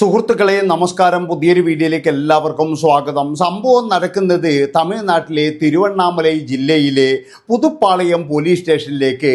സുഹൃത്തുക്കളെ നമസ്കാരം. പുതിയൊരു വീഡിയോയിലേക്ക് എല്ലാവർക്കും സ്വാഗതം. സംഭവം നടക്കുന്നത് തമിഴ്നാട്ടിലെ തിരുവണ്ണാമലൈ ജില്ലയിലെ പുതുപ്പാളയം പോലീസ് സ്റ്റേഷനിലേക്ക്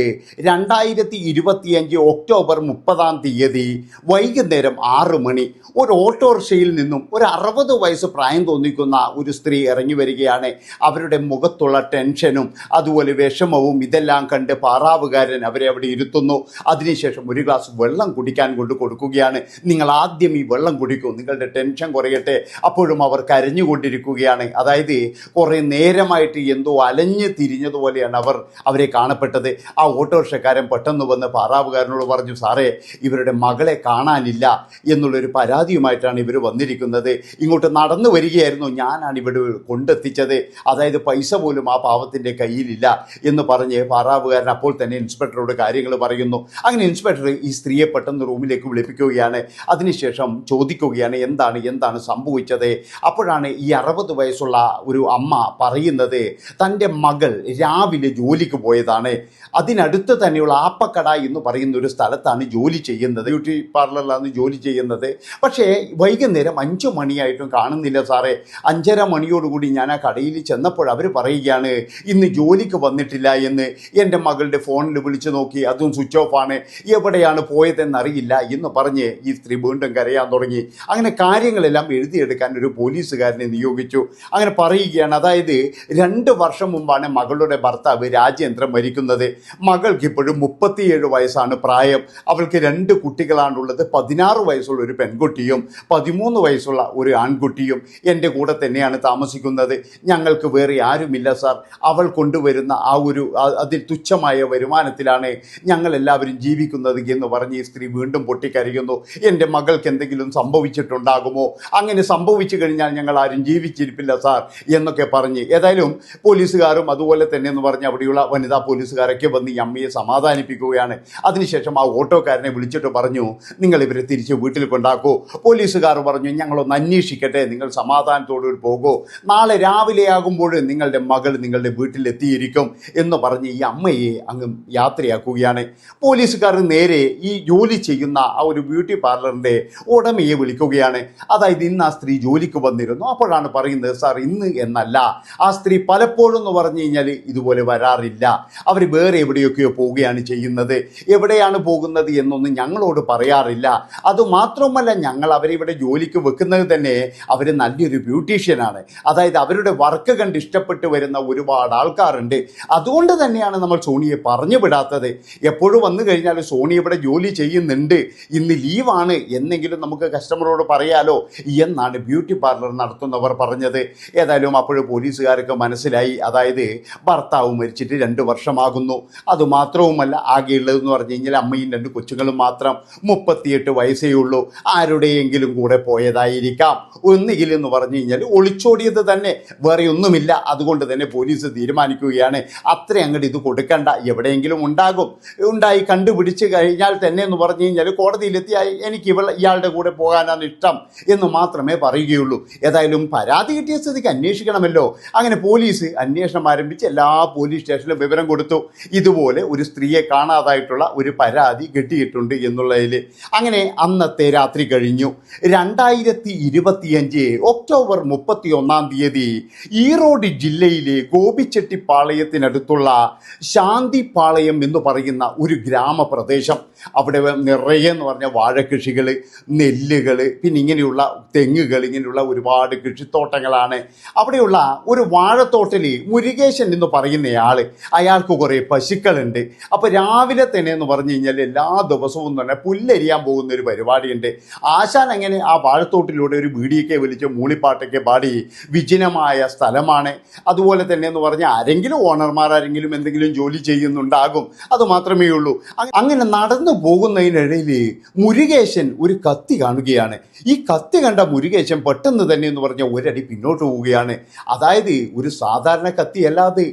രണ്ടായിരത്തി ഇരുപത്തിയഞ്ച് ഒക്ടോബർ മുപ്പതാം തീയതി വൈകുന്നേരം ആറ് മണി. ഒരു ഓട്ടോറിക്ഷയിൽ നിന്നും ഒരു അറുപത് വയസ്സ് പ്രായം തോന്നിക്കുന്ന ഒരു സ്ത്രീ ഇറങ്ങി വരികയാണ്. അവരുടെ മുഖത്തുള്ള ടെൻഷനും അതുപോലെ വിഷമവും ഇതെല്ലാം കണ്ട് പാറാവുകാരൻ അവരെ അവിടെ ഇരുത്തുന്നു. അതിനുശേഷം ഒരു ഗ്ലാസ് വെള്ളം കുടിക്കാൻ കൊണ്ട് കൊടുക്കുകയാണ്. നിങ്ങൾ ആദ്യം ഈ വെള്ളം കുടിക്കൂ നിങ്ങളുടെ ടെൻഷൻ കുറയട്ടെ. അപ്പോഴും അവർ കരഞ്ഞുകൊണ്ടിരിക്കുകയാണ്. അതായത് കുറേ നേരമായിട്ട് എന്തോ അലഞ്ഞ് തിരിഞ്ഞതുപോലെയാണ് അവർ അവരെ കാണപ്പെട്ടത്. ആ ഓട്ടോറിക്ഷക്കാരൻ പെട്ടെന്ന് വന്ന് പാറാവുകാരനോട് പറഞ്ഞു സാറേ ഇവരുടെ മകളെ കാണാനില്ല എന്നുള്ളൊരു പരാതിയുമായിട്ടാണ് ഇവർ വന്നിരിക്കുന്നത്. ഇങ്ങോട്ട് നടന്നു വരികയായിരുന്നു. ഞാനാണ് ഇവിടെ കൊണ്ടെത്തിച്ചത്. അതായത് പൈസ പോലും ആ പാവത്തിന്റെ കയ്യിലില്ല എന്ന് പറഞ്ഞ് പാറാവുകാരൻ അപ്പോൾ തന്നെ ഇൻസ്പെക്ടറോട് കാര്യങ്ങൾ പറയുന്നു. അങ്ങനെ ഇൻസ്പെക്ടർ ഈ സ്ത്രീയെ പെട്ടെന്ന് റൂമിലേക്ക് വിളിപ്പിക്കുകയാണ്. അതിനുശേഷം ചോദിക്കുകയാണ് എന്താണ് എന്താണ് സംഭവിച്ചത്? അപ്പോഴാണ് ഈ അറുപത് വയസ്സുള്ള ഒരു അമ്മ പറയുന്നത് തന്റെ മകൾ രാവിലെ ജോലിക്ക് പോയതാണ്. അതിനടുത്ത് തന്നെയുള്ള ആപ്പക്കട എന്ന് പറയുന്ന ഒരു സ്ഥലത്താണ് ജോലി ചെയ്യുന്നത് ബ്യൂട്ടി പാർലറിലാണ് ജോലി ചെയ്യുന്നത്. പക്ഷേ വൈകുന്നേരം അഞ്ച് മണിയായിട്ടും കാണുന്നില്ല സാറേ. അഞ്ചര മണിയോടുകൂടി ഞാൻ ആ കടയിൽ ചെന്നപ്പോൾ അവർ പറയുകയാണ് ഇന്ന് ജോലിക്ക് വന്നിട്ടില്ല എന്ന്. എന്റെ മകളുടെ ഫോണിൽ വിളിച്ചു നോക്കി അതും സ്വിച്ച് ഓഫ് ആണ്. എവിടെയാണ് പോയതെന്നറിയില്ല എന്ന് പറഞ്ഞ് ഈ സ്ത്രീ വീണ്ടും കരയാൻ തുടങ്ങി. അങ്ങനെ കാര്യങ്ങളെല്ലാം എഴുതിയെടുക്കാൻ ഒരു പോലീസുകാരനെ നിയോഗിച്ചു. അങ്ങനെ പറയുകയാണ് അതായത് രണ്ട് വർഷം മുമ്പാണ് മകളുടെ ഭർത്താവ് രാജേന്ദ്രൻ മരിക്കുന്നത്. മകൾക്ക് ഇപ്പോഴും മുപ്പത്തിയേഴ് വയസ്സാണ് പ്രായം. അവൾക്ക് രണ്ട് കുട്ടികളാണുള്ളത്. പതിനാറ് വയസ്സുള്ള ഒരു പെൺകുട്ടിയും പതിമൂന്ന് വയസ്സുള്ള ഒരു ആൺകുട്ടിയും എന്റെ കൂടെ തന്നെയാണ് താമസിക്കുന്നത്. ഞങ്ങൾക്ക് വേറെ ആരുമില്ല സാർ. അവൾ കൊണ്ടുവരുന്ന ആ ഒരു അതിൽ തുച്ഛമായ വരുമാനത്തിലാണ് ഞങ്ങൾ എല്ലാവരും ജീവിക്കുന്നത് എന്ന് പറഞ്ഞ് ഈ സ്ത്രീ വീണ്ടും പൊട്ടിക്കരയുന്നു. എന്റെ മകൾക്ക് എന്തെങ്കിലും സംഭവിച്ചിട്ടുണ്ടാകുമോ? അങ്ങനെ സംഭവിച്ചു കഴിഞ്ഞാൽ ഞങ്ങൾ ആരും ജീവിച്ചിരിപ്പില്ല സാർ എന്നൊക്കെ പറഞ്ഞ് ഏതായാലും പോലീസുകാരും അതുപോലെ തന്നെ എന്ന് പറഞ്ഞ് അവിടെയുള്ള വനിതാ പോലീസുകാരൊക്കെ വന്ന് ഈ അമ്മയെ സമാധാനിപ്പിക്കുകയാണ്. അതിനുശേഷം ആ ഓട്ടോക്കാരനെ വിളിച്ചിട്ട് പറഞ്ഞു നിങ്ങൾ ഇവരെ തിരിച്ച് വീട്ടിൽ കൊണ്ടാക്കൂ. പോലീസുകാർ പറഞ്ഞു ഞങ്ങളൊന്ന് അന്വേഷിക്കട്ടെ നിങ്ങൾ സമാധാനത്തോടു പോകൂ. നാളെ രാവിലെ ആകുമ്പോൾ നിങ്ങളുടെ മകൾ നിങ്ങളുടെ വീട്ടിലെത്തിയിരിക്കും എന്ന് പറഞ്ഞ് ഈ അമ്മയെ അങ്ങ് യാത്രയാക്കുകയാണ്. പോലീസുകാർ നേരെ ഈ ജോലി ചെയ്യുന്ന ആ ഒരു ബ്യൂട്ടി പാർലറിന്റെ ഉടമയെ വിളിക്കുകയാണ്. അതായത് ഇന്ന് ആ സ്ത്രീ ജോലിക്ക് വന്നിരുന്നു. അപ്പോഴാണ് പറയുന്നത് സാർ ഇന്ന് എന്നല്ല. ആ സ്ത്രീ പലപ്പോഴും എന്ന് പറഞ്ഞു കഴിഞ്ഞാൽ ഇതുപോലെ വരാറില്ല. അവർ വേറെ എവിടെയൊക്കെയോ പോവുകയാണ് ചെയ്യുന്നത്. എവിടെയാണ് പോകുന്നത് എന്നൊന്നും ഞങ്ങളോട് പറയാറില്ല. അതുമാത്രമല്ല ഞങ്ങൾ അവരെ ഇവിടെ ജോലിക്ക് വെക്കുന്നത് തന്നെ അവർ നല്ലൊരു ബ്യൂട്ടീഷ്യനാണ് അതായത് അവരുടെ വർക്ക് കണ്ട് ഇഷ്ടപ്പെട്ട് വരുന്ന ഒരുപാട് ആൾക്കാരുണ്ട്. അതുകൊണ്ട് തന്നെയാണ് നമ്മൾ സോണിയെ പറഞ്ഞു വിടാത്തത്. എപ്പോഴും വന്നു കഴിഞ്ഞാൽ സോണി ഇവിടെ ജോലി ചെയ്യുന്നുണ്ട്. ഇന്ന് ലീവാണ്. എന്നെങ്കിലും നമുക്ക് കസ്റ്റമറോട് പറയാലോ? എന്നാണ് ബ്യൂട്ടി പാർലർ നടത്തുന്നവർ പറഞ്ഞത്. ഏതായാലും അപ്പോഴും പോലീസുകാർക്ക് മനസ്സിലായി. അതായത് ഭർത്താവ് മരിച്ചിട്ട് രണ്ട് വർഷമാകുന്നു. അതുമാത്രവുമല്ല ആകെയുള്ളതെന്ന് പറഞ്ഞു കഴിഞ്ഞാൽ അമ്മയും രണ്ട് കൊച്ചുങ്ങളും മാത്രം. മുപ്പത്തിയെട്ട് വയസ്സേ ഉള്ളൂ. ആരുടെയെങ്കിലും കൂടെ പോയതായിരിക്കാം. ഒന്നുകിൽ എന്ന് പറഞ്ഞു കഴിഞ്ഞാൽ ഒളിച്ചോടിയത് തന്നെ. വേറെ ഒന്നുമില്ല. അതുകൊണ്ട് തന്നെ പോലീസ് തീരുമാനിക്കുകയാണ്. അത്ര അങ്ങോട്ട് ഇത് കൊടുക്കണ്ട. എവിടെയെങ്കിലും ഉണ്ടാകും. ഉണ്ടായി കണ്ടുപിടിച്ച് കഴിഞ്ഞാൽ തന്നെ എന്ന് പറഞ്ഞു കഴിഞ്ഞാൽ കോടതിയിലെത്തിയായി എനിക്ക് ഇവൾ ഇയാളുടെ കൂടെ പോകാനാണ് ഇഷ്ടം എന്ന് മാത്രമേ പറയുകയുള്ളൂ. ഏതായാലും പരാതി കിട്ടിയ സ്ഥിതിക്ക് അന്വേഷിക്കണമല്ലോ. അങ്ങനെ പോലീസ് അന്വേഷണം ആരംഭിച്ച് എല്ലാ പോലീസ് സ്റ്റേഷനിലും വിവരം കൊടുത്തു. ഇതുപോലെ ഒരു സ്ത്രീയെ കാണാതായിട്ടുള്ള ഒരു പരാതി കിട്ടിയിട്ടുണ്ട് എന്നുള്ളതിൽ അങ്ങനെ അന്നത്തെ രാത്രി കഴിഞ്ഞു. രണ്ടായിരത്തി ഇരുപത്തിയഞ്ച് ഒക്ടോബർ മുപ്പത്തി ഒന്നാം തീയതി ഈറോഡ് ജില്ലയിലെ ഗോപിച്ചെട്ടിപ്പാളയത്തിനടുത്തുള്ള ശാന്തിപ്പാളയം എന്ന് പറയുന്ന ഒരു ഗ്രാമപ്രദേശം. അവിടെ നിറയെ എന്ന് പറഞ്ഞ വാഴക്കൃഷികൾ നെല്ലുകൾ പിന്നെ ഇങ്ങനെയുള്ള തെങ്ങുകൾ ഇങ്ങനെയുള്ള ഒരുപാട് കൃഷിത്തോട്ടങ്ങളാണ്. അവിടെയുള്ള ഒരു വാഴത്തോട്ടിൽ മുരുകേശൻ എന്ന് പറയുന്നയാൾ അയാൾക്ക് കുറേ പശുക്കളുണ്ട്. അപ്പോൾ രാവിലെ തന്നെ എന്ന് പറഞ്ഞു കഴിഞ്ഞാൽ എല്ലാ ദിവസവും തന്നെ പുല്ലരിയാൻ പോകുന്ന ഒരു പരിപാടിയുണ്ട്. ആശാൻ അങ്ങനെ ആ വാഴത്തോട്ടിലൂടെ ഒരു വീടിയൊക്കെ വലിച്ച് മൂളിപ്പാട്ടൊക്കെ പാടി വിജനമായ സ്ഥലമാണ്. അതുപോലെ തന്നെ എന്ന് പറഞ്ഞാൽ ആരെങ്കിലും ഓണർമാർ ആരെങ്കിലും എന്തെങ്കിലും ജോലി ചെയ്യുന്നുണ്ടാകും അത് മാത്രമേ ഉള്ളൂ. അങ്ങനെ നടന്നു പോകുന്നതിനിടയിൽ മുരുകേശൻ ഒരു കത്തി കാണുകയാണ്. ഈ കത്തി കണ്ട മുരുകേശൻ പെട്ടെന്ന് തന്നെ എന്ന് പറഞ്ഞ ഒരടി പിന്നോട്ട് പോവുകയാണ്. അതായത് ഒരു സാധാരണ കത്തിയല്ലാതെ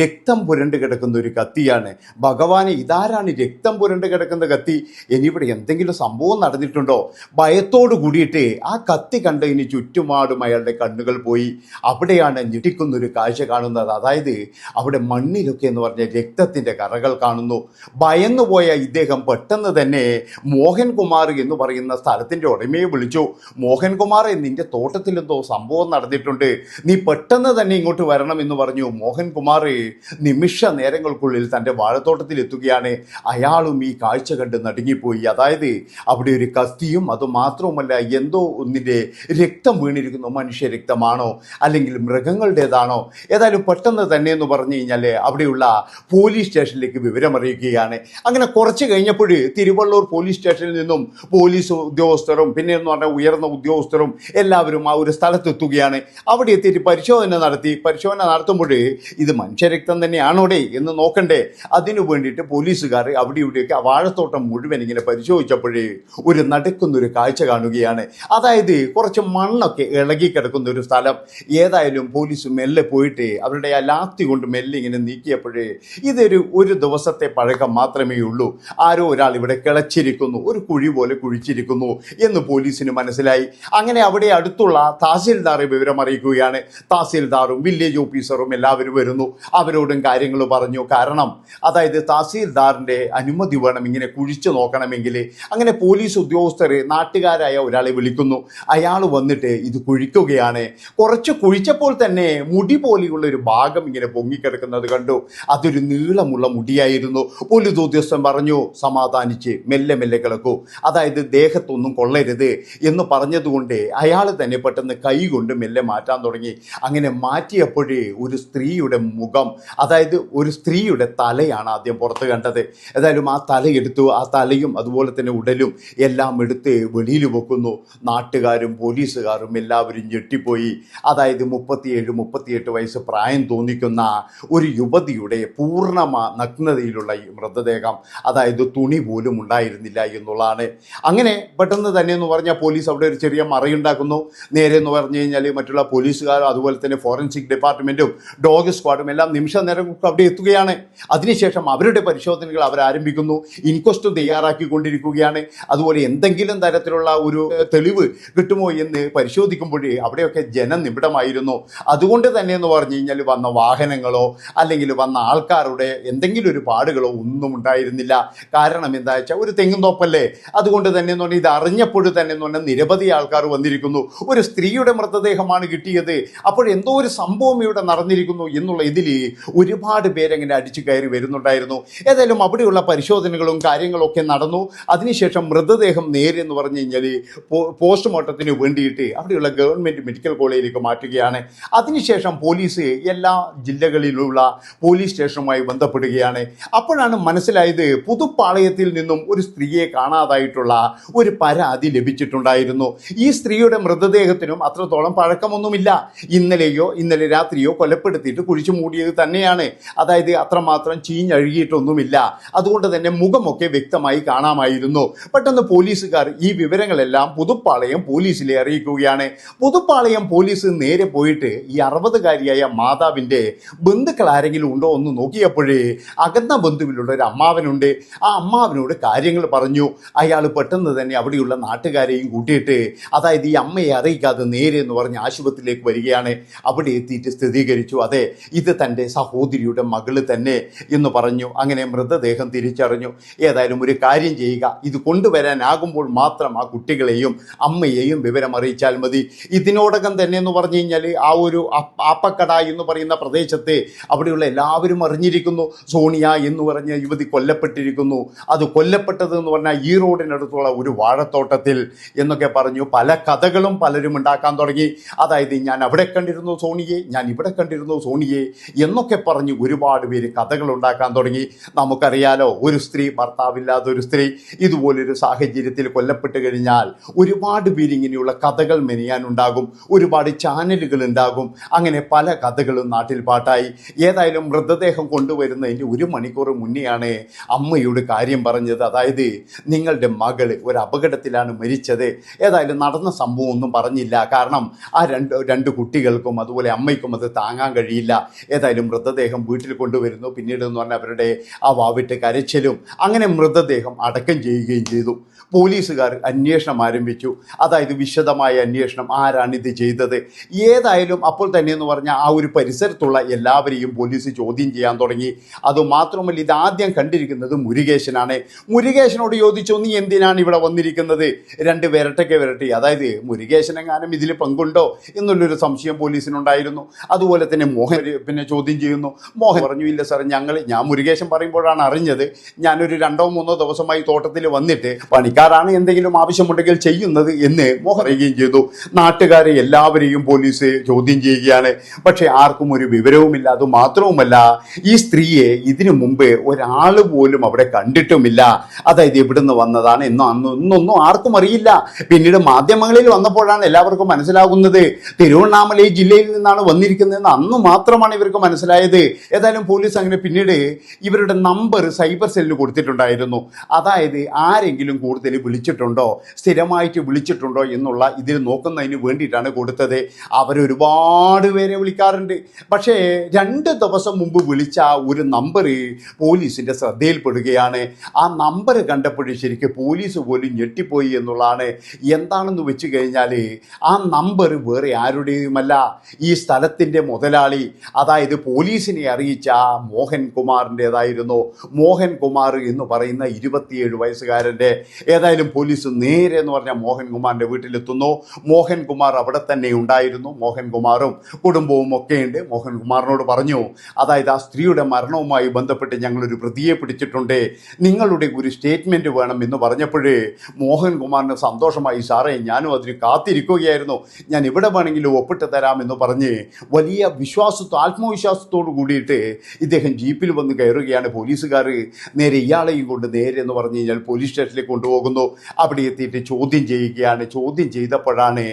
രക്തം പുരണ്ട് കിടക്കുന്ന ഒരു കത്തിയാണ്. ഭഗവാനെ ഇതാരാണ് രക്തം പുരണ്ട് കിടക്കുന്ന കത്തി? ഇനിയിവിടെ എന്തെങ്കിലും സംഭവം നടന്നിട്ടുണ്ടോ? ഭയത്തോട് കൂടിയിട്ട് ആ കത്തി കണ്ടതിന് ചുറ്റുപാടും അയാളുടെ കണ്ണുകൾ പോയി. അവിടെയാണ് ഞെട്ടിക്കുന്ന ഒരു കാഴ്ച കാണുന്നത്. അതായത് അവിടെ മണ്ണിലൊക്കെ എന്ന് പറഞ്ഞ രക്തത്തിന്റെ കറകൾ കാണുന്നു. ഭയന്നുപോയ ഇദ്ദേഹം പെട്ടെന്ന് തന്നെ മോഹൻകുമാർ എന്ന് പറയുന്ന സ്ഥലത്ത് സ്ഥലത്തിന്റെ ഉടമയെ വിളിച്ചു. മോഹൻകുമാറെ നിന്റെ തോട്ടത്തിൽ എന്തോ സംഭവം നടന്നിട്ടുണ്ട്. നീ പെട്ടെന്ന് തന്നെ ഇങ്ങോട്ട് വരണം എന്ന് പറഞ്ഞു. മോഹൻകുമാർ നിമിഷ നേരങ്ങൾക്കുള്ളിൽ തന്റെ വാഴത്തോട്ടത്തിൽ എത്തുകയാണ്. അയാളും ഈ കാഴ്ച കണ്ട് നടുങ്ങിപ്പോയി. അതായത് അവിടെ ഒരു കത്തിയും അത് മാത്രവുമല്ല എന്തോ ഒന്നിന്റെ രക്തം വീണിരിക്കുന്നു. മനുഷ്യ രക്തമാണോ? അല്ലെങ്കിൽ മൃഗങ്ങളുടേതാണോ? ഏതായാലും പെട്ടെന്ന് തന്നെ എന്ന് പറഞ്ഞു കഴിഞ്ഞാൽ അവിടെയുള്ള പോലീസ് സ്റ്റേഷനിലേക്ക് വിവരമറിയിക്കുകയാണ്. അങ്ങനെ കുറച്ച് കഴിഞ്ഞപ്പോൾ തിരുവള്ളൂർ പോലീസ് സ്റ്റേഷനിൽ നിന്നും പോലീസ് ഉദ്യോഗസ്ഥരും പിന്നെ എന്ന് പറഞ്ഞാൽ ഉയർന്ന ഉദ്യോഗസ്ഥരും എല്ലാവരും ആ ഒരു സ്ഥലത്തെത്തുകയാണ്. അവിടെ എത്തിയിട്ട് പരിശോധന നടത്തി. പരിശോധന നടത്തുമ്പോൾ ഇത് മനുഷ്യരക്തം തന്നെയാണോടെ എന്ന് നോക്കണ്ടേ. അതിനു വേണ്ടിയിട്ട് പോലീസുകാർ അവിടെ ഇവിടെയൊക്കെ വാഴത്തോട്ടം മുഴുവൻ ഇങ്ങനെ പരിശോധിച്ചപ്പോഴേ ഒരു നടക്കുന്നൊരു കാഴ്ച കാണുകയാണ്. അതായത് കുറച്ച് മണ്ണൊക്കെ ഇളകി കിടക്കുന്ന ഒരു സ്ഥലം. ഏതായാലും പോലീസ് മെല്ലെ പോയിട്ട് അവരുടെ ആ ലാത്തി കൊണ്ട് മെല്ലെ ഇങ്ങനെ നീക്കിയപ്പോഴേ ഇതൊരു ഒരു ദിവസത്തെ പഴക്കം മാത്രമേ ഉള്ളൂ. ആരോ ഒരാൾ ഇവിടെ കിളച്ചിരിക്കുന്നു. ഒരു കുഴി പോലെ കുഴിച്ചിരിക്കുന്നു. എന്ന് പോലീസിന് മനസ്സിലായി. അങ്ങനെ അവിടെ അടുത്തുള്ള തഹസീൽദാറെ വിവരം അറിയിക്കുകയാണ്. തഹസിൽദാറും വില്ലേജ് ഓഫീസറും എല്ലാവരും വരുന്നു. അവരോടും കാര്യങ്ങൾ പറഞ്ഞു. കാരണം അതായത് തഹസീൽദാറിന്റെ അനുമതി വേണം ഇങ്ങനെ കുഴിച്ചു നോക്കണമെങ്കിൽ. അങ്ങനെ പോലീസ് ഉദ്യോഗസ്ഥർ നാട്ടുകാരായ ഒരാളെ വിളിക്കുന്നു. അയാൾ വന്നിട്ട് ഇത് കുഴിക്കുകയാണ്. കുറച്ച് കുഴിച്ചപ്പോൾ തന്നെ മുടി പോലെയുള്ള ഒരു ഭാഗം ഇങ്ങനെ പൊങ്ങിക്കിടക്കുന്നത് കണ്ടു. അതൊരു നീളമുള്ള മുടിയായിരുന്നു. പോലീസ് ഉദ്യോഗസ്ഥൻ പറഞ്ഞു സമാധാനിച്ച് മെല്ലെ മെല്ലെ കിടക്കൂ. അതായത് ദേഹത്തൊന്നും കൊള്ളരുത് എന്ന് പറഞ്ഞതുകൊണ്ട് അയാൾ തന്നെ പെട്ടെന്ന് കൈ കൊണ്ട് മെല്ലെ മാറ്റാൻ തുടങ്ങി. അങ്ങനെ മാറ്റിയപ്പോഴേ ഒരു സ്ത്രീയുടെ മുഖം അതായത് ഒരു സ്ത്രീയുടെ തലയാണ് ആദ്യം പുറത്ത് കണ്ടത്. ഏതായാലും ആ തലയെടുത്തു ആ തലയും അതുപോലെ തന്നെ ഉടലും എല്ലാം എടുത്ത് വെളിയിൽ വെക്കുന്നു. നാട്ടുകാരും പോലീസുകാരും എല്ലാവരും ഞെട്ടിപ്പോയി. അതായത് മുപ്പത്തിയേഴ് മുപ്പത്തിയെട്ട് വയസ്സ് പ്രായം തോന്നിക്കുന്ന ഒരു യുവതിയുടെ പൂർണ നഗ്നതയിലുള്ള ഈ മൃതദേഹം അതായത് തുണി പോലും ഉണ്ടായിരുന്നില്ല എന്നുള്ളതാണ്. അങ്ങനെ പെട്ടെന്ന് തന്നെ എന്ന് പറഞ്ഞാൽ പോലീസ് അവിടെ ഒരു ചെറിയ മറയുണ്ടാക്കുന്നു. നേരെ എന്ന് പറഞ്ഞു കഴിഞ്ഞാൽ മറ്റുള്ള പോലീസുകാരും അതുപോലെ തന്നെ ഫോറൻസിക് ഡിപ്പാർട്ട്മെന്റും ഡോഗ് സ്ക്വാഡും എല്ലാം നിമിഷ നേരം അവിടെ എത്തുകയാണ്. അതിനുശേഷം അവരുടെ പരിശോധനകൾ അവർ ആരംഭിക്കുന്നു. ഇൻക്വസ്റ്റ് തയ്യാറാക്കിക്കൊണ്ടിരിക്കുകയാണ്. അതുപോലെ എന്തെങ്കിലും തരത്തിലുള്ള ഒരു തെളിവ് കിട്ടുമോ എന്ന് പരിശോധിക്കുമ്പോഴേ അവിടെയൊക്കെ ജനനിബിഡമായിരുന്നു അതുകൊണ്ട് തന്നെ എന്ന് പറഞ്ഞു കഴിഞ്ഞാൽ വന്ന വാഹനങ്ങളോ അല്ലെങ്കിൽ വന്ന ആൾക്കാരുടെ എന്തെങ്കിലും ഒരു പാടുകളോ ഒന്നും ഉണ്ടായിരുന്നില്ല. കാരണം എന്താ വെച്ചാൽ ഒരു തെങ്ങും തോപ്പല്ലേ? അതുകൊണ്ട് തന്നെ എന്ന് പറഞ്ഞാൽ ഇത് അറിഞ്ഞപ്പോൾ തന്നെ എന്ന് പറഞ്ഞാൽ നിരവധി ആൾക്കാർ വന്നിരിക്കുന്നു. ഒരു സ്ത്രീയുടെ മൃതദേഹമാണ് കിട്ടിയത്. അപ്പോൾ എന്തോ ഒരു സംഭവം ഇവിടെ നടന്നിരിക്കുന്നു എന്നുള്ള ഇതിൽ ഒരുപാട് പേരങ്ങനെ അടിച്ചു കയറി വരുന്നുണ്ടായിരുന്നു. ഏതായാലും അവിടെയുള്ള പരിശോധനകളും കാര്യങ്ങളൊക്കെ നടന്നു. അതിനുശേഷം മൃതദേഹം നേരെന്ന് പറഞ്ഞു കഴിഞ്ഞാൽ പോസ്റ്റ്മോർട്ടത്തിന് വേണ്ടിയിട്ട് അവിടെയുള്ള ഗവൺമെന്റ് മെഡിക്കൽ കോളേജിലേക്ക് മാറ്റുകയാണ്. അതിനുശേഷം പോലീസ് എല്ലാ ജില്ലകളിലുള്ള പോലീസ് സ്റ്റേഷനുമായി ബന്ധപ്പെടുകയാണ്. അപ്പോഴാണ് മനസ്സിലായത് പുതുപ്പാളയത്തിൽ നിന്നും ഒരു സ്ത്രീയെ കാണാതായിട്ടുള്ള ഒരു പരാതി ലഭിച്ചിട്ടുണ്ടായിരുന്നു. ഈ സ്ത്രീയുടെ മൃതദേഹത്തിനും അത്രത്തോളം പഴക്കമൊന്നുമില്ല. ഇന്നലെയോ ഇന്നലെ രാത്രിയോ കൊലപ്പെടുത്തിയിട്ട് കുഴിച്ചു മൂടിയത് തന്നെയാണ്. അതായത് അത്രമാത്രം ചീഞ്ഞഴുകിയിട്ടൊന്നുമില്ല. അതുകൊണ്ട് തന്നെ മുഖമൊക്കെ വ്യക്തമായി കാണാമായിരുന്നു. പെട്ടെന്ന് പോലീസുകാർ ഈ വിവരങ്ങളെല്ലാം പുതുപ്പാളയം പോലീസിലെ അറിയിക്കുകയാണ്. പുതുപ്പാളയം പോലീസ് നേരെ പോയിട്ട് ഈ അറുപതുകാരിയായ മാതാവിന്റെ ബന്ധുക്കൾ ആരെങ്കിലും ഉണ്ടോ എന്ന് നോക്കിയപ്പോഴേ അകന്ന ബന്ധുവിലുള്ള ഒരു അമ്മാവനുണ്ട്. ആ അമ്മാവനോട് കാര്യങ്ങൾ പറഞ്ഞു. അയാൾ പെട്ടെന്ന് തന്നെ അവിടെയുള്ള നാട്ടുകാരെയും കൂട്ടിയിട്ട് അതായത് ഈ അമ്മയെ അറിയിക്കാതെ നേരെ എന്ന് പറഞ്ഞ് ആശുപത്രിയിലേക്ക് വരികയാണ്. അവിടെ എത്തിയിട്ട് സ്ഥിരീകരിച്ചു. അതെ ഇത് തന്റെ സഹോദരിയുടെ മകൾ തന്നെ എന്ന് പറഞ്ഞു. അങ്ങനെ മൃതദേഹം തിരിച്ചറിഞ്ഞു. ഏതായാലും ഒരു കാര്യം ചെയ്യുക. ഇത് കൊണ്ടുവരാനാകുമ്പോൾ മാത്രം ആ കുട്ടികളെയും അമ്മയെയും വിവരം അറിയിച്ചാൽ മതി. ഇതിനോടകം തന്നെ എന്ന് പറഞ്ഞു കഴിഞ്ഞാൽ ആ ഒരു ആപ്പക്കട എന്ന് പറയുന്ന പ്രദേശത്തെ അവിടെയുള്ള എല്ലാവരും അറിഞ്ഞിരിക്കുന്നു. സോണിയ എന്ന് പറഞ്ഞ യുവതി കൊല്ലപ്പെട്ടിരിക്കുന്നു. അത് കൊല്ലപ്പെട്ടത് എന്ന് പറഞ്ഞാൽ ഈ റോഡിനടുത്തുള്ള ഒരു വാഴത്തോട്ടത്തിൽ എന്നൊക്കെ പറഞ്ഞു പല കഥകളും പലരും ഉണ്ടാക്കാൻ തുടങ്ങി. അതായത് ഞാൻ അവിടെ കണ്ടിരുന്നു സോണിയെ ഞാൻ ഇവിടെ കണ്ടിരുന്നു സോണിയെ എന്നൊക്കെ പറഞ്ഞ് ഒരുപാട് പേര് കഥകൾ ഉണ്ടാക്കാൻ തുടങ്ങി. നമുക്കറിയാലോ ഒരു സ്ത്രീ ഭർത്താവില്ലാത്ത ഒരു സ്ത്രീ ഇതുപോലൊരു സാഹചര്യത്തിൽ കൊല്ലപ്പെട്ട് കഴിഞ്ഞാൽ ഒരുപാട് പേര് ഇങ്ങനെയുള്ള കഥകൾ മെനയാനുണ്ടാകും ഒരുപാട് ചാനലുകൾ ഉണ്ടാകും. അങ്ങനെ പല കഥകളും നാട്ടിൽ പാട്ടായി. ഏതായാലും മൃതദേഹം കൊണ്ടുവരുന്നതിന്റെ ഒരു മണിക്കൂർ മുന്നെയാണ് അമ്മയോട് കാര്യം പറഞ്ഞത്. അതായത് നിങ്ങളുടെ മകൾ ഒരു അപകടത്തിലാണ് മരിച്ചത്. ഏതായാലും നടന്ന സംഭവം ഒന്നും പറഞ്ഞില്ല. കാരണം ആ രണ്ട് രണ്ട് കുട്ടികൾക്കും അതുപോലെ അമ്മയ്ക്കും അത് താങ്ങാൻ കഴിയില്ല. ഏതായാലും മൃതദേഹം വീട്ടിൽ കൊണ്ടുവരുന്നു. പിന്നീട് എന്ന് പറഞ്ഞാൽ അവരുടെ ആ വാവിട്ട് കരച്ചിലും അങ്ങനെ മൃതദേഹം അടക്കം ചെയ്യുകയും ചെയ്തു. പോലീസുകാർ അന്വേഷണം ആരംഭിച്ചു. അതായത് വിശദമായ അന്വേഷണം ആരാണ് ഇത് ചെയ്തത്? ഏതായാലും അപ്പോൾ തന്നെ എന്ന് പറഞ്ഞാൽ ആ ഒരു പരിസരത്തുള്ള എല്ലാവരെയും പോലീസ് ചോദ്യം ചെയ്യാൻ തുടങ്ങി. അതുമാത്രമല്ല ഇത് ആദ്യം കണ്ടിരിക്കുന്നത് മുരുകേശനാണ്. മുരുകേശനോട് ചോദിച്ചു നീ എന്തിനാണ് ഇവിടെ വന്നിരിക്കുന്നത്? പറയുന്നത് രണ്ട് വിരട്ടൊക്കെ വിരട്ടി. അതായത് മുരുകേശനെങ്ങാനും ഇതിൽ പങ്കുണ്ടോ എന്നുള്ളൊരു സംശയം പോലീസിനുണ്ടായിരുന്നു. അതുപോലെ തന്നെ മോഹൻ പിന്നെ ചോദ്യം ചെയ്യുന്നു. മോഹൻ പറഞ്ഞു ഇല്ല സാർ ഞങ്ങൾ ഞാൻ മുരുകേശൻ പറയുമ്പോഴാണ് അറിഞ്ഞത്. ഞാനൊരു രണ്ടോ മൂന്നോ ദിവസമായി തോട്ടത്തിൽ വന്നിട്ട് പണിക്കാരാണ് എന്തെങ്കിലും ആവശ്യമുണ്ടെങ്കിൽ ചെയ്യുന്നത് എന്ന് മോഹൻ പറയുകയും ചെയ്തു. നാട്ടുകാരെ എല്ലാവരെയും പോലീസ് ചോദ്യം ചെയ്യുകയാണ്. പക്ഷെ ആർക്കും ഒരു വിവരവുമില്ല. അത് മാത്രവുമല്ല ഈ സ്ത്രീയെ ഇതിനു മുമ്പ് ഒരാൾ പോലും അവിടെ കണ്ടിട്ടുമില്ല. അതായത് ഇവിടുന്ന് വന്നതാണ് എന്നും അന്ന് ഇന്നൊന്നും ആർക്കും അറിയില്ല. പിന്നീട് മാധ്യമങ്ങളിൽ വന്നപ്പോഴാണ് എല്ലാവർക്കും മനസ്സിലാകുന്നത്. തിരുവണ്ണാമലൈ ജില്ലയിൽ നിന്നാണ് വന്നിരിക്കുന്നതെന്ന് അന്ന് മാത്രമാണ് ഇവർക്ക് മനസ്സിലായത്. ഏതായാലും പോലീസ് അങ്ങനെ പിന്നീട് ഇവരുടെ നമ്പർ സൈബർ സെല്ലിന് കൊടുത്തിട്ടുണ്ടായിരുന്നു. അതായത് ആരെങ്കിലും കൂടുതൽ വിളിച്ചിട്ടുണ്ടോ സ്ഥിരമായിട്ട് വിളിച്ചിട്ടുണ്ടോ എന്നുള്ള ഇതിൽ നോക്കുന്നതിന് വേണ്ടിയിട്ടാണ് കൊടുത്തത്. അവരൊരുപാട് പേരെ വിളിക്കാറുണ്ട്. പക്ഷേ രണ്ട് ദിവസം മുമ്പ് വിളിച്ച ഒരു നമ്പർ പോലീസിന്റെ ശ്രദ്ധയിൽപ്പെടുകയാണ്. ആ നമ്പർ കണ്ടപ്പോഴും ശരിക്കും പോലീസ് പോലും ഞെട്ടിപ്പോയി. എന്നുള്ളതാണ്. എന്താണെന്ന് വെച്ച് കഴിഞ്ഞാൽ ആ നമ്പർ വേറെ ആരുടെയുമല്ല. ഈ സ്ഥലത്തിന്റെ മുതലാളി അതായത് പോലീസിനെ അറിയിച്ച മോഹൻ കുമാറിന്റെതായിരുന്നു. മോഹൻ കുമാർ എന്ന് പറയുന്ന ഇരുപത്തിയേഴ് വയസ്സുകാരന്റെ ഏതായാലും പോലീസ് നേരെ എന്ന് പറഞ്ഞാൽ മോഹൻ കുമാറിന്റെ വീട്ടിലെത്തുന്നു. മോഹൻ കുമാർ അവിടെ തന്നെ ഉണ്ടായിരുന്നു. മോഹൻ കുമാറും കുടുംബവും ഒക്കെയുണ്ട് മോഹൻ കുമാറിനോട് പറഞ്ഞു അതായത് ആ സ്ത്രീയുടെ മരണവുമായി ബന്ധപ്പെട്ട് ഞങ്ങളൊരു പ്രതിയെ പിടിച്ചിട്ടുണ്ട്. നിങ്ങളുടെ ഒരു സ്റ്റേറ്റ്മെന്റ് വേണം എന്ന് പറഞ്ഞപ്പോഴേ മോഹൻ കുമാറിന് സന്തോഷമായി സാറേ ഞാനും അതിന് കാത്തിരിക്കുകയായിരുന്നു. ഞാൻ ഇവിടെ വേണമെങ്കിലും ഒപ്പിട്ട് തരാമെന്ന് പറഞ്ഞ് വലിയ വിശ്വാസത്തോ ആത്മവിശ്വാസത്തോടു കൂടിയിട്ട് ഇദ്ദേഹം ജീപ്പിൽ വന്ന് കയറുകയാണ്. പോലീസുകാർ നേരെ ഇയാളെയും കൊണ്ട് നേരെ എന്ന് പറഞ്ഞു കഴിഞ്ഞാൽ പോലീസ് സ്റ്റേഷനിലേക്ക് കൊണ്ടുപോകുന്നു. അവിടെ എത്തിയിട്ട് ചോദ്യം ചെയ്യുകയാണ്. ചോദ്യം ചെയ്തപ്പോഴാണ്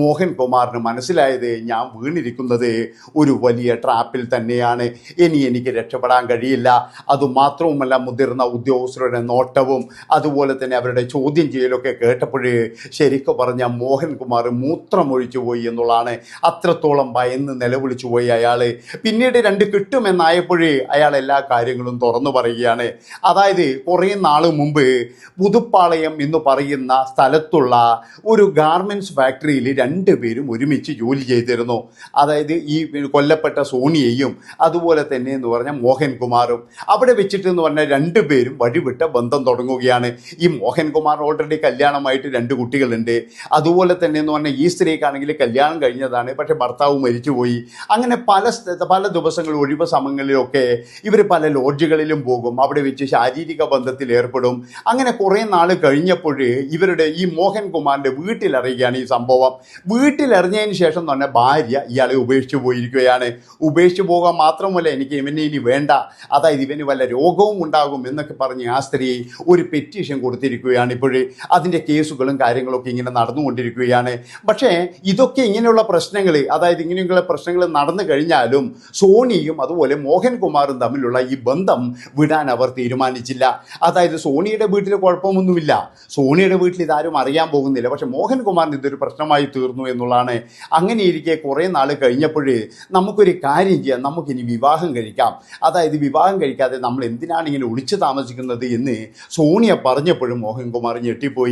മോഹൻ കുമാറിന് മനസ്സിലായത് ഞാൻ വീണിരിക്കുന്നത് ഒരു വലിയ ട്രാപ്പിൽ തന്നെയാണ്. ഇനി എനിക്ക് രക്ഷപ്പെടാൻ കഴിയില്ല. അതുമാത്രവുമല്ല മുതിർന്ന ഉദ്യോഗസ്ഥരുടെ നോട്ടവും അതുപോലെ തന്നെ അവരുടെ ചോദ്യം ചെയ്യലൊക്കെ കേട്ടപ്പോഴേ ശരിക്കും പറഞ്ഞ മോഹൻകുമാർ മൂത്രമൊഴിച്ചു പോയി എന്നുള്ളതാണ് അത്രത്തോളം ഭയന്ന് നിലവിളിച്ചു പോയി അയാൾ പിന്നീട് രണ്ട് കിട്ടുമെന്നായപ്പോഴേ അയാൾ എല്ലാ കാര്യങ്ങളും തുറന്നു പറയുകയാണ്. അതായത് കുറേ നാൾ മുമ്പ് പുതുപ്പാളയം എന്ന് പറയുന്ന സ്ഥലത്തുള്ള ഒരു ഗാർമെന്റ്സ് ഫാക്ടറിയിൽ രണ്ടുപേരും ഒരുമിച്ച് ജോലി ചെയ്തിരുന്നു. അതായത് ഈ കൊല്ലപ്പെട്ട സോണിയയും അതുപോലെ തന്നെ എന്ന് പറഞ്ഞാൽ മോഹൻകുമാറും. അവിടെ വെച്ചിട്ട് എന്ന് പറഞ്ഞാൽ രണ്ടുപേരും വഴിവിട്ട ബന്ധം തുടങ്ങുകയാണ്. ഈ മോഹൻകുമാർ ഓൾറെഡി കല്യാണമായിട്ട് രണ്ട് കുട്ടികളുണ്ട്. അതുപോലെ തന്നെ എന്ന് പറഞ്ഞാൽ ഈ സ്ത്രീക്കാണെങ്കിൽ കല്യാണം കഴിഞ്ഞതാണ് പക്ഷേ ഭർത്താവ് മരിച്ചുപോയി. അങ്ങനെ പല പല ദിവസങ്ങൾ ഒഴിവ് സമയങ്ങളിലൊക്കെ ഇവർ പല ലോഡ്ജുകളിലും പോകും. അവിടെ വെച്ച് ശാരീരിക ബന്ധത്തിൽ ഏർപ്പെടും. അങ്ങനെ കുറേ നാൾ കഴിഞ്ഞപ്പോൾ ഇവരുടെ ഈ മോഹൻകുമാറിന്റെ വീട്ടിലറിയുകയാണ് ഈ സംഭവം. വീട്ടിലറിഞ്ഞതിന് ശേഷം പറഞ്ഞാൽ ഭാര്യ ഇയാളെ ഉപേക്ഷിച്ചു പോയിരിക്കുകയാണ്. ഉപേക്ഷിച്ചു പോകാൻ മാത്രമല്ല എനിക്ക് ഇവനെ ഇനി വേണ്ട. അതായത് ഇവന് വല്ല രോഗവും ഉണ്ടാകും എന്നൊക്കെ പറഞ്ഞ് ആ സ്ത്രീ ഒരു പെറ്റീഷൻ കൊടുത്തിരിക്കുകയാണ് ഇപ്പോഴേ. അതിന്റെ കേസുകളും കാര്യങ്ങളൊക്കെ ഇങ്ങനെ നടന്നുകൊണ്ടിരിക്കുകയാണ്. പക്ഷേ ഇതൊക്കെ ഇങ്ങനെയുള്ള പ്രശ്നങ്ങൾ അതായത് ഇങ്ങനെയുള്ള പ്രശ്നങ്ങൾ നടന്നു കഴിഞ്ഞാലും സോണിയും അതുപോലെ മോഹൻകുമാറും തമ്മിലുള്ള ഈ ബന്ധം വിടാൻ അവർ തീരുമാനിച്ചില്ല. അതായത് സോണിയുടെ വീട്ടിൽ കുഴപ്പമൊന്നുമില്ല. സോണിയുടെ വീട്ടിൽ ഇതാരും അറിയാൻ പോകുന്നില്ല. പക്ഷേ മോഹൻകുമാറിന് ഇതൊരു പ്രശ്നമായി തീർന്നു എന്നുള്ളതാണ്. അങ്ങനെ ഇരിക്കെ കുറേ നാൾ കഴിഞ്ഞപ്പോഴേ നമുക്കൊരു കാര്യം ചെയ്യാം. നമുക്കിനി വിവാഹം കഴിക്കാം. അതായത് വിവാഹം കഴിക്കാതെ നമ്മൾ എന്തിനാണ് ഇങ്ങനെ ഒളിച്ചു താമസിക്കുന്നത് എന്ന് സോണിയ പറഞ്ഞപ്പോഴും മോഹൻകുമാർ ഞെട്ടിപ്പോയി.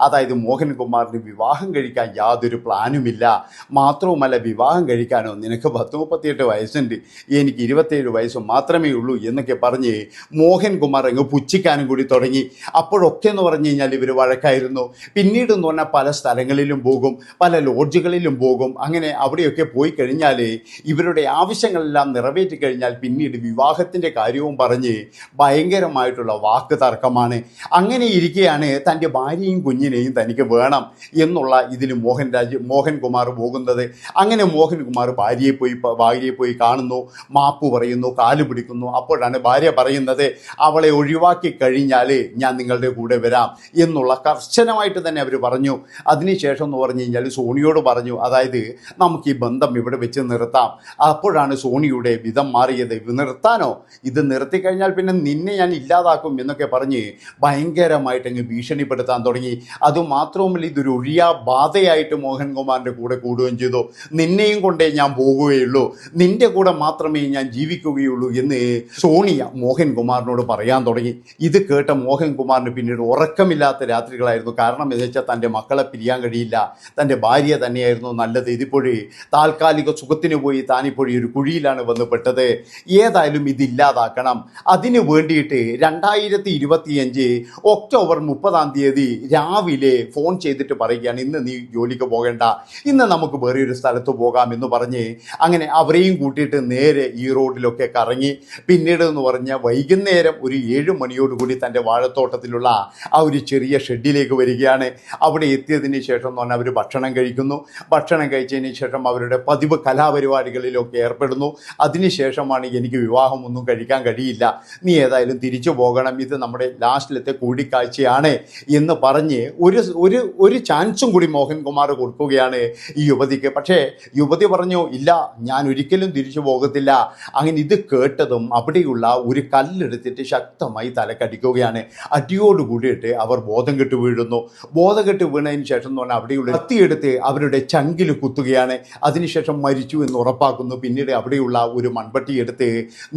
അതായത് മോഹൻകുമാറിന് വിവാഹം കഴിക്കാൻ യാതൊരു പ്ലാനുമില്ല. മാത്രവുമല്ല വിവാഹം കഴിക്കാനോ നിനക്ക് പത്ത് മുപ്പത്തിയെട്ട് വയസ്സുണ്ട്. എനിക്ക് ഇരുപത്തേഴ് വയസ്സ് മാത്രമേ ഉള്ളൂ എന്നൊക്കെ പറഞ്ഞ് മോഹൻകുമാർ അങ്ങ് പുച്ഛിക്കാനും കൂടി തുടങ്ങി. അപ്പോഴൊക്കെ എന്ന് പറഞ്ഞു കഴിഞ്ഞാൽ ഇവർ വഴക്കായിരുന്നു. പിന്നീട് എന്ന് പറഞ്ഞാൽ പല സ്ഥലങ്ങളിലും പോകും പല ലോഡ്ജുകളിലും പോകും. അങ്ങനെ അവിടെയൊക്കെ പോയി കഴിഞ്ഞാൽ ഇവരുടെ ആവശ്യങ്ങളെല്ലാം നിറവേറ്റി കഴിഞ്ഞാൽ പിന്നീട് വിവാഹത്തിന്റെ കാര്യവും പറഞ്ഞ് ഭയങ്കരമായിട്ടുള്ള വാക്ക് തർക്കമാണ് അങ്ങനെ ഇരിക്കുകയാണ് തന്റെ ഭാര്യയും കുഞ്ഞിനെയും തനിക്ക് വേണം എന്നുള്ള ഇതിൽ മോഹൻരാജ് മോഹൻകുമാർ പോകുന്നത്. അങ്ങനെ മോഹൻകുമാർ ഭാര്യയെ പോയി ഭാര്യയെ പോയി കാണുന്നു മാപ്പ് പറയുന്നു കാൽ പിടിക്കുന്നു. അപ്പോഴാണ് ഭാര്യ പറയുന്നത് അവളെ ഒഴിവാക്കി കഴിഞ്ഞാൽ ഞാൻ നിങ്ങളുടെ കൂടെ വരാം എന്നുള്ള കർശനമായിട്ട് തന്നെ അവർ പറഞ്ഞു. അതിനുശേഷം എന്ന് പറഞ്ഞു കഴിഞ്ഞാൽ സോണിയോട് പറഞ്ഞു അതായത് നമുക്ക് ഈ ബന്ധം ഇവിടെ വെച്ച് നിർത്താം. അപ്പോഴാണ് സോണിയുടെ വിധം മാറിയത്. നിർത്താനോ? ഇത് നിർത്തി കഴിഞ്ഞാൽ പിന്നെ നിന്നെ ഞാൻ ഇല്ലാതാക്കും എന്നൊക്കെ പറഞ്ഞ് ഭയങ്കരമായിട്ട് അങ്ങ് ഭീഷണിപ്പെടുത്താൻ തുടങ്ങി. അതുമാത്രവുമല്ല ഇതൊരു ഒഴിയാ ബാധയായിട്ട് മോഹൻകുമാറിന്റെ കൂടെ കൂടുകയും ചെയ്തു. നിന്നെയും കൊണ്ടേ ഞാൻ പോകുകയുള്ളൂ. നിന്റെ കൂടെ മാത്രമേ ഞാൻ ജീവിക്കുകയുള്ളൂ എന്ന് സോണിയ മോഹൻകുമാറിനോട് പറയാൻ തുടങ്ങി. ഇത് കേട്ട മോഹൻകുമാറിന് പിന്നീട് ഉറക്കമില്ലാത്ത രാത്രികളായിരുന്നു. കാരണം എന്ന് വെച്ചാൽ തന്റെ മക്കളെ പിരിയാൻ കഴിയില്ല. തന്റെ ഭാര്യ തന്നെയായിരുന്നു നല്ലത്. ഇതിപ്പോഴേ താൽക്കാലിക സുഖത്തിന് പോയി താനിപ്പോഴേ ഒരു കുഴിയിലാണ് വന്ന് പെട്ടത് ഏതായാലും ഇതില്ലാതാക്കണം അതിനു വേണ്ടിയിട്ട് രണ്ടായിരത്തി ഇരുപത്തിയഞ്ച് ഒക്ടോബർ മുപ്പതാം തീയതി രാവിലെ ഫോൺ ചെയ്തിട്ട് പറയുകയാണ് ഇന്ന് നീ ജോലിക്ക് പോകേണ്ട. ഇന്ന് നമുക്ക് വേറെ ഒരു സ്ഥലത്ത് പോകാം എന്ന് പറഞ്ഞ് അങ്ങനെ അവരെയും കൂട്ടിയിട്ട് നേരെ ഈ റോഡിലൊക്കെ കറങ്ങി. പിന്നീട് എന്ന് പറഞ്ഞാൽ വൈകുന്നേരം ഒരു ഏഴ് മണിയോടുകൂടി തന്റെ വാഴത്തോട്ടത്തിലുള്ള ആ ഒരു ചെറിയ ഷെഡിലേക്ക് വരികയാണ്. അവിടെ എത്തിയതിന് ശേഷം എന്ന് പറഞ്ഞാൽ അവർ ഭക്ഷണം കഴിക്കുന്നു. ഭക്ഷണം കഴിച്ചതിന് ശേഷം അവരുടെ പതിവ് കലാപരിപാടികളിലൊക്കെ ഏർപ്പെടുന്നു. അതിനുശേഷമാണ് എനിക്ക് വിവാഹമൊന്നും കഴിക്കാൻ കഴിയില്ല. നീ ഏതായാലും തിരിച്ചു പോകണം. ഇത് നമ്മുടെ ലാസ്റ്റിലത്തെ കൂടിക്കാഴ്ചയാണ് എന്ന് പറഞ്ഞ് ഒരു ഒരു ഒരു ചാൻസും കൂടി മോഹൻകുമാർ കൊടുക്കുകയാണ് ഈ യുവതിക്ക്. പക്ഷേ യുവതി പറഞ്ഞു ഇല്ല ഞാൻ ഒരിക്കലും തിരിച്ചു പോകത്തില്ല. അങ്ങനെ ഇത് കേട്ടതും അവിടെയുള്ള ഒരു കല്ലെടുത്തിട്ട് ശക്തമായി തലക്കടിക്കുകയാണ്. അടിയോട് കൂടിയിട്ട് അവർ ബോധം കെട്ട് വീഴുന്നു. ബോധം കെട്ട് വീണതിന് ശേഷം എന്ന് പറഞ്ഞാൽ അവിടെയുള്ള കത്തിയെടുത്ത് അവരുടെ ചങ്കിൽ കുത്തുകയാണ്. അതിനുശേഷം മരിച്ചു എന്ന് ഉറപ്പാക്കുന്നു. പിന്നീട് അവിടെയുള്ള ഒരു മൺപട്ടി എടുത്ത്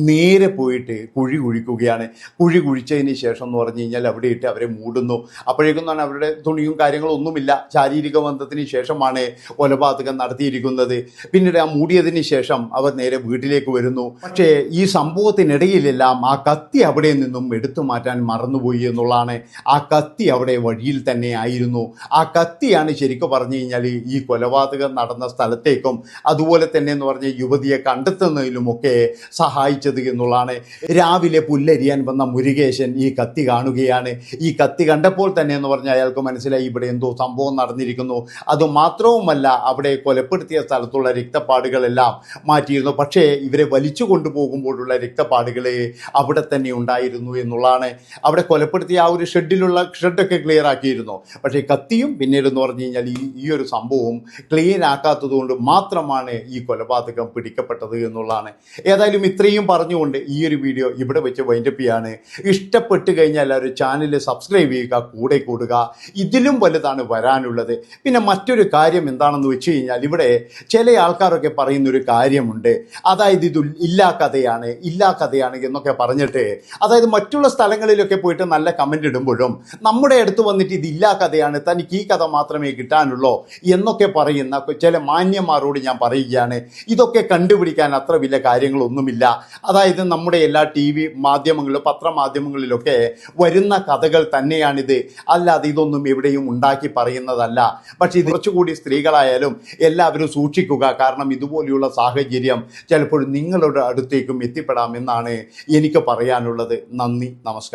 നേരെ പോയിട്ട് കുഴി കുഴിക്കുകയാണ്. കുഴി കുഴിച്ചതിന് ശേഷം എന്ന് പറഞ്ഞു കഴിഞ്ഞാൽ അവിടെ ഇട്ട് അവരെ മൂടുന്നു. അപ്പോഴേക്കും തന്നെ അവരുടെ തുണിയും കാര്യങ്ങളും ഒന്നുമില്ല. ശാരീരിക ബന്ധത്തിന് ശേഷമാണ് കൊലപാതകം നടത്തിയിരിക്കുന്നത്. പിന്നീട് ആ മൂടിയതിന് ശേഷം അവർ നേരെ വീട്ടിലേക്ക് വരുന്നു. പക്ഷേ ഈ സംഭവത്തിനിടയിലെല്ലാം ആ കത്തി അവിടെ നിന്നും എടുത്തു മാറ്റാൻ മറന്നുപോയി എന്നുള്ളതാണ്. ആ കത്തി അവിടെ വഴിയിൽ തന്നെ ആയിരുന്നു. ആ കത്തിയാണ് ശരിക്കും പറഞ്ഞു കഴിഞ്ഞാൽ ഈ കൊലപാതകം നടന്ന സ്ഥലത്തേക്കും അതുപോലെ തന്നെ എന്ന് പറഞ്ഞ യുവതിയെ കണ്ടെത്തുന്നതിലുമൊക്കെ സഹായിച്ചത് എന്നുള്ളതാണ്. രാവിലെ പുല്ലരിയാൻ വന്ന മുരുകേശൻ ഈ കത്തി കാണുകയാണ്. ഈ കത്തി കണ്ടപ്പോൾ തന്നെ എന്ന് പറഞ്ഞ അയാൾക്ക് മനസ്സിലായി ഇവിടെ എന്തോ സംഭവം നടന്നിരിക്കുന്നു. അതുമാത്രവുമല്ല അവിടെ കൊലപ്പെടുത്തിയ സ്ഥലത്തുള്ള രക്തപ്പാടുകളെല്ലാം മാറ്റിയിരുന്നു. പക്ഷേ ഇവരെ വലിച്ചു കൊണ്ടുപോകുമ്പോഴുള്ള രക്തപ്പാടുകൾ അവിടെ തന്നെ ഉണ്ടായിരുന്നു എന്നുള്ളതാണ്. അവിടെ കൊലപ്പെടുത്തിയ ആ ഒരു ഷെഡിലുള്ള ഷെഡൊക്കെ ക്ലിയർ ആക്കിയിരുന്നു. പക്ഷേ കത്തിയും പിന്നീട് എന്ന് പറഞ്ഞു കഴിഞ്ഞാൽ ഈ ഈ ഒരു സംഭവം ക്ലീൻ ആക്കാത്തതുകൊണ്ട് മാത്രമാണ് ഈ കൊലപാതകം പിടിക്കപ്പെട്ടത് എന്നുള്ളതാണ്. ഏതായാലും ഇത്രയും പറഞ്ഞുകൊണ്ട് ഈ ഒരു വീഡിയോ ഇവിടെ വെച്ച് വൈൻഡപ്പ് ചെയ്യാണ്. ഇഷ്ടപ്പെട്ട് കഴിഞ്ഞാൽ ഒരു ചാനൽ സബ്സ്ക്രൈബ് ചെയ്യുക കൂടെ കൂടുക. ഇതിലും വലുതാണ് വരാനുള്ളത്. പിന്നെ മറ്റൊരു കാര്യം എന്താണെന്ന് വെച്ച് കഴിഞ്ഞാൽ ഇവിടെ ചില ആൾക്കാരൊക്കെ പറയുന്ന ഒരു കാര്യമുണ്ട്. അതായത് ഇത് ഇല്ലാ കഥയാണ് ഇല്ലാ കഥയാണ് എന്നൊക്കെ പറഞ്ഞിട്ട് അതായത് മറ്റുള്ള സ്ഥലങ്ങളിലൊക്കെ പോയിട്ട് നല്ല കമന്റ് ഇടുമ്പോഴും നമ്മുടെ അടുത്ത് വന്നിട്ട് ഇത് ഇല്ലാ കഥയാണ് തനിക്ക് ഈ കഥ മാത്രമേ കിട്ടാനുള്ളൂ എന്നൊക്കെ പറയുന്ന ചില മാന്യന്മാരോട് ഞാൻ പറയുകയാണ്. ഇതൊക്കെ കണ്ടുപിടിക്കാൻ അത്ര വലിയ കാര്യങ്ങളൊന്നുമില്ല. അതായത് നമ്മുടെ എല്ലാ ടി വി മാധ്യമങ്ങളിലും പത്രമാധ്യമങ്ങളിലൊക്കെ വരുന്ന കഥകൾ തന്നെയാണിത്. അല്ലാതെ ഇതൊന്നും എവിടെയും ഉണ്ടാക്കി പറയുന്നതല്ല. പക്ഷേ ഇത് കുറച്ചുകൂടി സ്ത്രീകളായാലും എല്ലാവരും സൂക്ഷിക്കുക. കാരണം ഇതുപോലെയുള്ള സാഹചര്യം ചിലപ്പോൾ നിങ്ങളുടെ അടുത്തേക്കും എത്തിപ്പെടാമെന്നാണ് എനിക്ക് പറയാനുള്ളത്. നന്ദി നമസ്കാരം.